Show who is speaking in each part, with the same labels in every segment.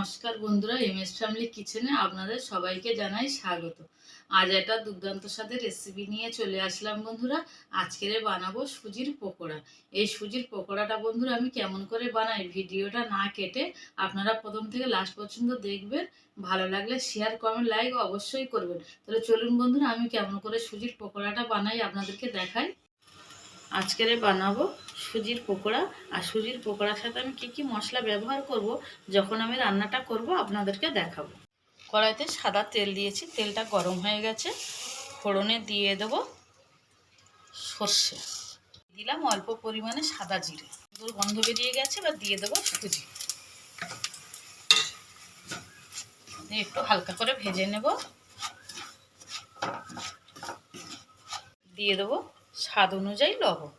Speaker 1: নমস্কার বন্ধুরা M S family কিচেনে আপনাদের সবাইকে জানাই স্বাগত। আজ একটা দুর্দান্ত সাথে রেসিপি নিয়ে চলে আসলাম বন্ধুরা। আজকের বানাবো সুজির পকোড়া। এই সুজির পকোড়াটা বন্ধুরা আমি কেমন করে বানাই ভিডিওটা না কেটে আপনারা প্রথম থেকে লাস্ট পর্যন্ত দেখবেন। ভালো লাগলে শেয়ার কমেন্ট লাইক অবশ্যই করবেন। তাহলে চলুন বন্ধুরা, আমি কেমন করে সুজির পকোড়াটা বানাই আপনাদেরকে দেখাই। আজকের বানাবো সুজির পকোড়া। আর সুজির পকোড়ার সাথে আমি কি কি মশলা ব্যবহার করব, যখন আমি রান্নাটা করব, আপনাদেরকে দেখাবো। কড়াইতে সাদা তেল দিয়েছি, তেলটা গরম হয়ে গেছে। ফোড়নে দিয়ে দেবো সর্ষে। দিলাম অল্প পরিমাণে সাদা জিরে। গন্ধ বেরিয়ে গেছে, এবার দিয়ে দেবো সুজি। একটু হালকা করে ভেজে নেব। দিয়ে দেবো স্বাদ অনুযায়ী লবণ।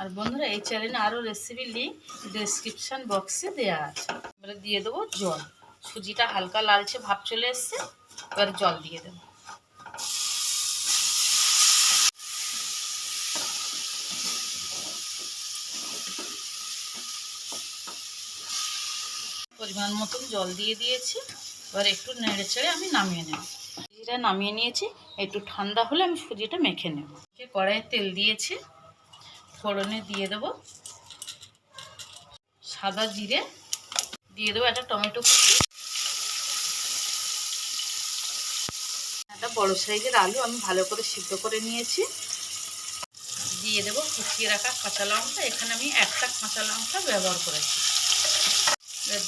Speaker 1: আর বন্ধুরা, এই চ্যানেলে আরও রেসিপি লিঙ্ক ডেসক্রিপশান বক্সে দেওয়া আছে। এবারে দিয়ে দেবো জল। সুজিটা হালকা লালচে ভাব চলে এসছে, এবার জল দিয়ে দেবো। পরিমাণ মতন জল দিয়ে দিয়েছি। এবার একটু নেড়ে চেড়ে আমি নামিয়ে নেব। সুজিটা নামিয়ে নিয়েছি। একটু ঠান্ডা হলে আমি সুজিটা মেখে নেব। কড়াইয়ে তেল দিয়েছি। ফোড়নে দিয়ে দেবো। সাদা জিরে দিয়ে দেবো একটা টমেটো কুচি। একটা বড় সাইজের আলু আমি ভালো করে সিদ্ধ করে নিয়েছি। দিয়ে দেবো কুচিয়ে রাখা কাঁচা লঙ্কা। এখানে আমি একটা কাঁচা লঙ্কা ব্যবহার করেছি।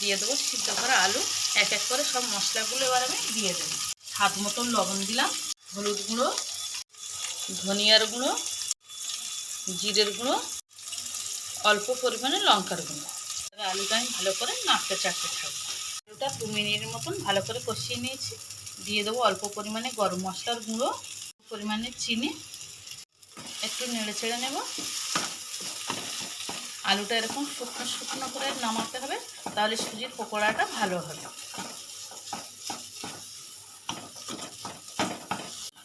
Speaker 1: দিয়ে দেবো সিদ্ধ করা আলু। এক এক করে সব মশলাগুলো এবার আমি দিয়ে দেবো। স্বাদ মতন লবণ দিলাম, হলুদ গুঁড়ো, ধনিয়ার গুঁড়ো, জিরের গুঁড়ো, অল্প পরিমাণে লঙ্কার গুঁড়ো। আলুটা আমি ভালো করে নাড়তে চাটতে থাকব। আলুটা দু মিনিটের মতন ভালো করে কষিয়ে নিয়েছি। দিয়ে দেবো অল্প পরিমাণে গরম মশলার গুঁড়ো পরিমাণে চিনি। একটু নেড়ে ছেড়ে নেব। আলুটা এরকম শুকনো শুকনো করে নামাতে হবে, তাহলে সুজির পকোড়াটা ভালো হবে।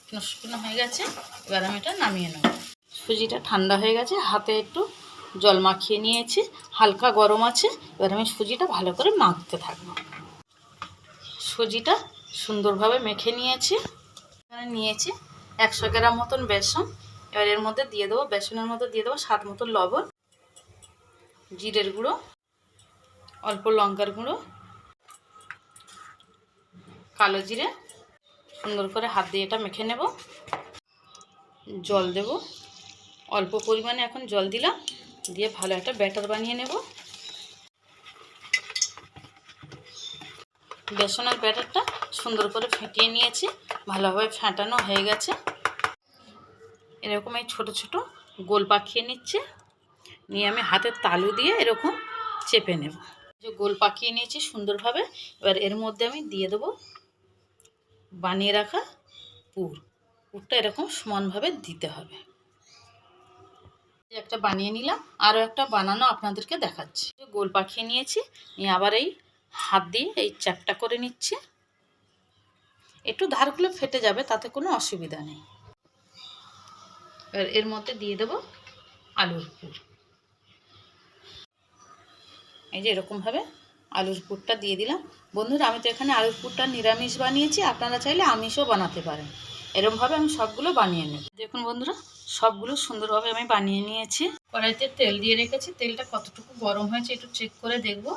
Speaker 1: শুকনো শুকনো হয়ে গেছে, এবার আমি এটা নামিয়ে নেব। সুজিটা ঠান্ডা হয়ে গেছে, হাতে একটু জল মাখিয়ে নিয়েছি, হালকা গরম আছে, এবার আমি সুজিটা ভালো করে মাখতে থাকব। সুজিটা সুন্দরভাবে মেখে নিয়েছি। এখানে নিয়েছি একশো গ্রাম মতন বেসন, এবার এর মধ্যে দিয়ে দেবো, বেসনের মধ্যে দিয়ে দেবো স্বাদ মতো লবণ, জিরের গুঁড়ো, অল্প লঙ্কার গুঁড়ো, কালো জিরে সুন্দর করে হাত দিয়ে এটা মেখে নেব। জল দেব। অল্প পরিমাণে এখন জল দিলাম। দিয়ে ভালো একটা ব্যাটার বানিয়ে নেব। বেসনের ব্যাটারটা সুন্দর করে ফেটিয়ে নিয়েছি। ভালোভাবে ফেটানো হয়ে গেছে। এরকম এই ছোটো ছোটো গোল পাকিয়ে নিচ্ছে। নিয়ে আমি হাতের তালু দিয়ে এরকম চেপে নেব। যে গোল পাকিয়ে নিয়েছি সুন্দরভাবে। এবার এর মধ্যে আমি দিয়ে দেবো বানিয়ে রাখা পুর। পুরটা এরকম সমানভাবে দিতে হবে। একটা বানিয়ে নিলাম। আরও একটা বানানো আপনাদেরকে দেখাচ্ছি। গোল পাখিয়ে নিয়েছি। নিয়ে আবার এই হাত দিয়ে এই চ্যাপটা করে নিচ্ছি। একটু ধারগুলো ফেটে যাবে, তাতে কোনো অসুবিধা নেই। এবার এর মধ্যে দিয়ে দেবো আলুর পুর। এই যে এরকমভাবে আলুর পুরটা দিয়ে দিলাম। বন্ধুরা, আমি তো এখানে আলুর পুরটা নিরামিষ বানিয়েছি। আপনারা চাইলে আমিষও বানাতে পারেন। এরমভাবে আমি সবগুলো বানিয়ে নেব। দেখুন বন্ধুরা, সবগুলো সুন্দরভাবে আমি বানিয়ে নিয়েছি। কড়াইতে তেল দিয়ে রেখেছি। তেলটা কতটুকু গরম হয়েছে একটু চেক করে দেখব।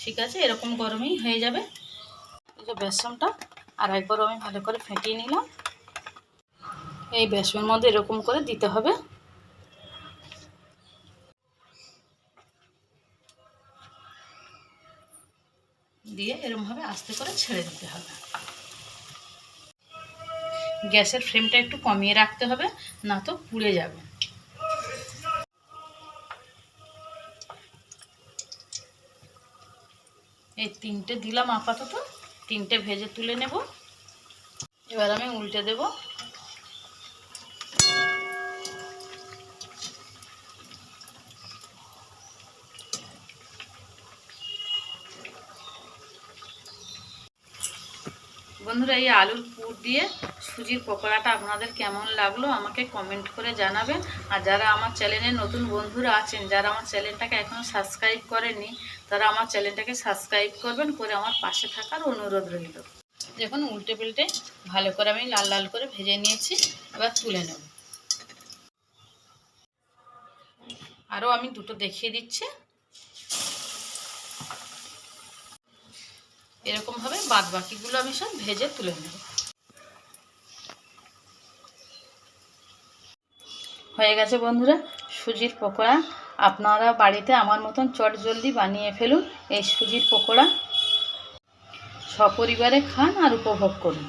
Speaker 1: ঠিক আছে, এরকম গরমই হয়ে যাবে। এই যে বেসনটা, আর একবার আমি ভালো করে ফেটিয়ে নিলাম। এই বেসনের মধ্যে এরকম করে দিতে হবে। দিয়ে এরমভাবে আস্তে করে ছেড়ে দিতে হবে। গ্যাসের ফ্লেমটা একটু কমিয়ে রাখতে হবে, না তো পুড়ে যাবে। এই তিনটে দিলাম আপাতত, তিনটে ভেজে তুলে নেব। এবার আমি উল্টে দেব। বন্ধুরা, এই আলুর পুর দিয়ে সুজির পকোড়াটা আপনাদের কেমন লাগল আমাকে কমেন্ট করে জানাবেন। আর যারা আমার চ্যানেলে নতুন বন্ধুরা আছেন, যারা আমার চ্যানেলটাকে এখনও সাবস্ক্রাইব করেনি তারা আমার চ্যানেলটাকে সাবস্ক্রাইব করবেন, করে আমার পাশে থাকার অনুরোধ রইল। দেখুন, উল্টে পাল্টে ভালো করে আমি লাল লাল করে ভেজে নিয়েছি, এবার তুলে নেব। আরও আমি দুটো দেখিয়ে দিচ্ছি। এরকমভাবে বাদ বাকিগুলো আমি সব ভেজে তুলে নেব। হয়ে গেছে বন্ধুরা, সুজির পকোড়া। আপনারা বাড়িতে আমার মতন চট জলদি বানিয়ে ফেলুন এই সুজির পকোড়া। সপরিবারে খান আর উপভোগ করুন।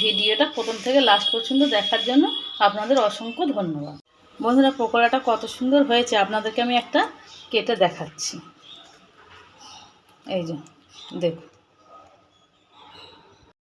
Speaker 1: ভিডিওটা প্রথম থেকে লাস্ট পর্যন্ত দেখার জন্য আপনাদের অসংখ্য ধন্যবাদ। বন্ধুরা, পকোড়াটা কত সুন্দর হয়েছে। আপনাদেরকে আমি একটা কেটে দেখাচ্ছি। এই যে দেখুন